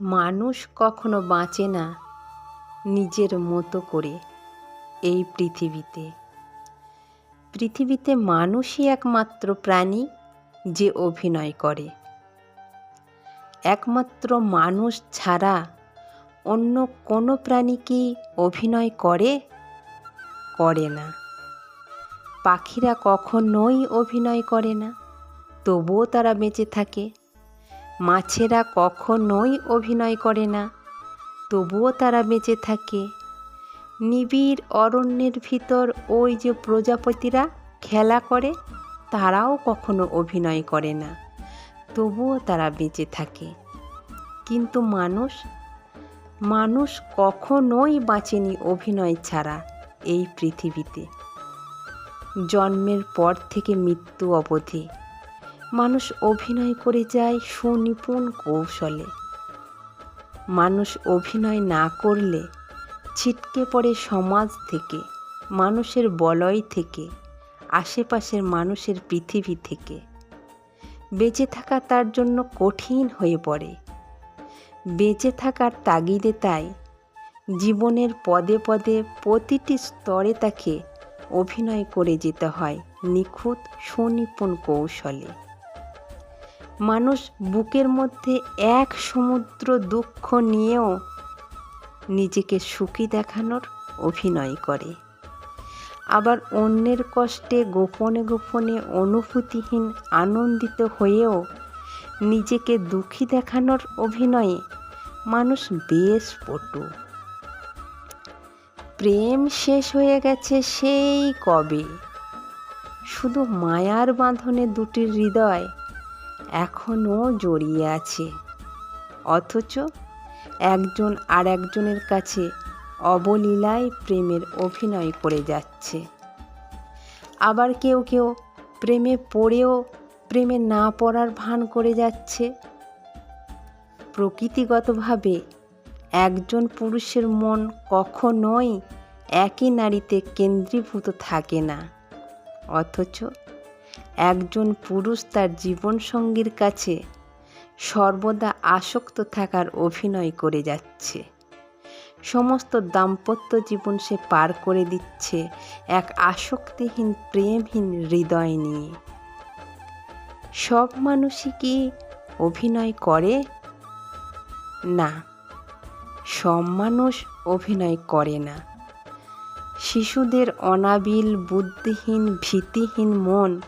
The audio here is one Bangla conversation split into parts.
মানুষ কখনো বাঁচে না নিজের মতো করে এই পৃথিবীতে। পৃথিবীতে মানুষই একমাত্র প্রাণী যে অভিনয় করে। একমাত্র মানুষ ছাড়া অন্য কোনো প্রাণী কি অভিনয় করে? করে না। পাখিরা কখনোই অভিনয় করে না, তবুও তারা বেঁচে থাকে। মাছেরা কখনোই অভিনয় করে না, তবুও তারা বেঁচে থাকে। নিবিড় অরণ্যের ভিতর ওই যে প্রজাপতিরা খেলা করে, তারাও কখনো অভিনয় করে না, তবুও তারা বেঁচে থাকে। কিন্তু মানুষ মানুষ কখনোই বাঁচেনি অভিনয় ছাড়া এই পৃথিবীতে। জন্মের পর থেকে মৃত্যু অবধি। মানুষ অভিনয় করে যায় সুনিপুণ কৌশলে। মানুষ অভিনয় না করলে ছিটকে পড়ে সমাজ থেকে, মানুষের বলয় থেকে, আশেপাশের মানুষের পৃথিবী থেকে। বেঁচে থাকা তার জন্য কঠিন হয়ে পড়ে। বেঁচে থাকার তাগিদে তাই জীবনের পদে পদে প্রতিটি স্তরে তাকে অভিনয় করে যেতে হয় নিখুঁত সুনিপুণ কৌশলে। মানুষ বুকের মধ্যে এক সমুদ্র দুঃখ নিয়েও নিজেকে সুখী দেখানোর অভিনয় করে। আবার অন্যের কষ্টে গোপনে গোপনে অনুভূতিহীন, আনন্দিত হয়েও নিজেকে দুঃখী দেখানোর অভিনয়ে মানুষ বেশ পটু। প্রেম শেষ হয়ে গেছে সেই কবে? শুধু মায়ার বাঁধনে দুটির হৃদয় এখনও জড়িয়ে আছে। অথচ একজন আর একজনের কাছে অবলীলায় প্রেমের অভিনয় করে যাচ্ছে। আবার কেউ কেউ প্রেমে পড়েও প্রেমে না পড়ার ভান করে যাচ্ছে। প্রকৃতিগতভাবে একজন পুরুষের মন কখনোই একই নারীতে কেন্দ্রীভূত থাকে না। অথচ একজন পুরুষ তার জীবনসঙ্গীর কাছে সর্বদা আসক্ত থাকার অভিনয় করে যাচ্ছে। সমস্ত দাম্পত্য জীবন সে পার করে দিচ্ছে এক আসক্তিহীন, প্রেমহীন হৃদয় নিয়ে। সব মানুষই কি অভিনয় করে? না, সব মানুষ অভিনয় করে না। শিশুদের অনাবিল, বুদ্ধিহীন, ভীতিহীন মন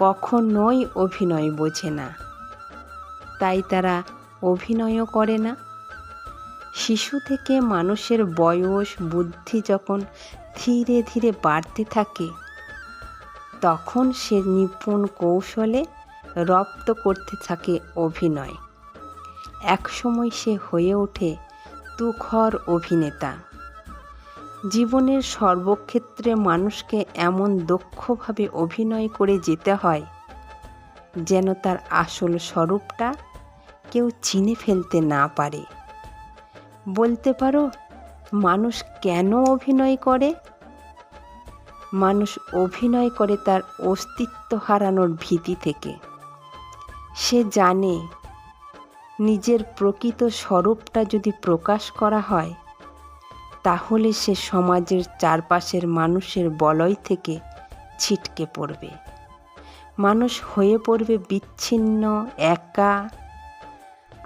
কখনোই অভিনয় বোঝে না। তাই তারা অভিনয়ও করে না। শিশু থেকে মানুষের বয়স, বুদ্ধি যখন ধীরে ধীরে বাড়তে থাকে, তখন সে নিপুণ কৌশলে রপ্ত করতে থাকে অভিনয়। একসময় সে হয়ে ওঠে তুখর অভিনেতা। জীবনের সর্বক্ষেত্রে মানুষকে এমন দক্ষভাবে অভিনয় করে যেতে হয়, যেন তার আসল স্বরূপটা কেউ চিনে ফেলতে না পারে। বলতে পারো, মানুষ কেন অভিনয় করে? মানুষ অভিনয় করে তার অস্তিত্ব হারানোর ভীতি থেকে। সে জানে, নিজের প্রকৃত স্বরূপটা যদি প্রকাশ করা হয় তাহলে সে সমাজের চারপাশের মানুষের বলয় থেকে ছিটকে পড়বে। মানুষ হয়ে পড়বে বিচ্ছিন্ন, একা।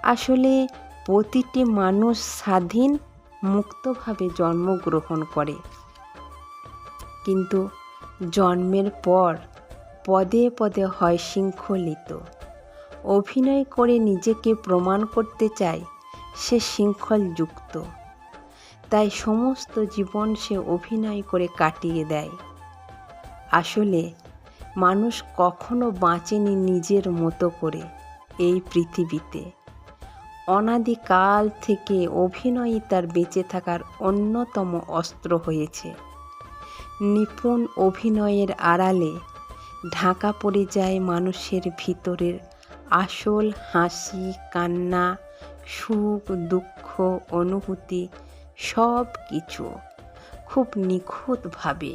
আসলে প্রতিটি মানুষ স্বাধীন, মুক্তভাবে জন্মগ্রহণ করে। কিন্তু জন্মের পর পদে পদে হয় শৃঙ্খলিত। অভিনয় করে নিজেকে প্রমাণ করতে চায়, সে শৃঙ্খলযুক্ত। তাই সমস্ত জীবন সে অভিনয় করে কাটিয়ে দেয়। আসলে মানুষ কখনো বাঁচেনি নিজের মতো করে এই পৃথিবীতে। অনাদিকাল থেকে অভিনয়ই তার বেঁচে থাকার অন্যতম অস্ত্র হয়েছে। নিপুণ অভিনয়ের আড়ালে ঢাকা পড়ে যায় মানুষের ভিতরের আসল হাসি, কান্না, সুখ, দুঃখ, অনুভূতি সব কিছু খুব নিখুঁতভাবে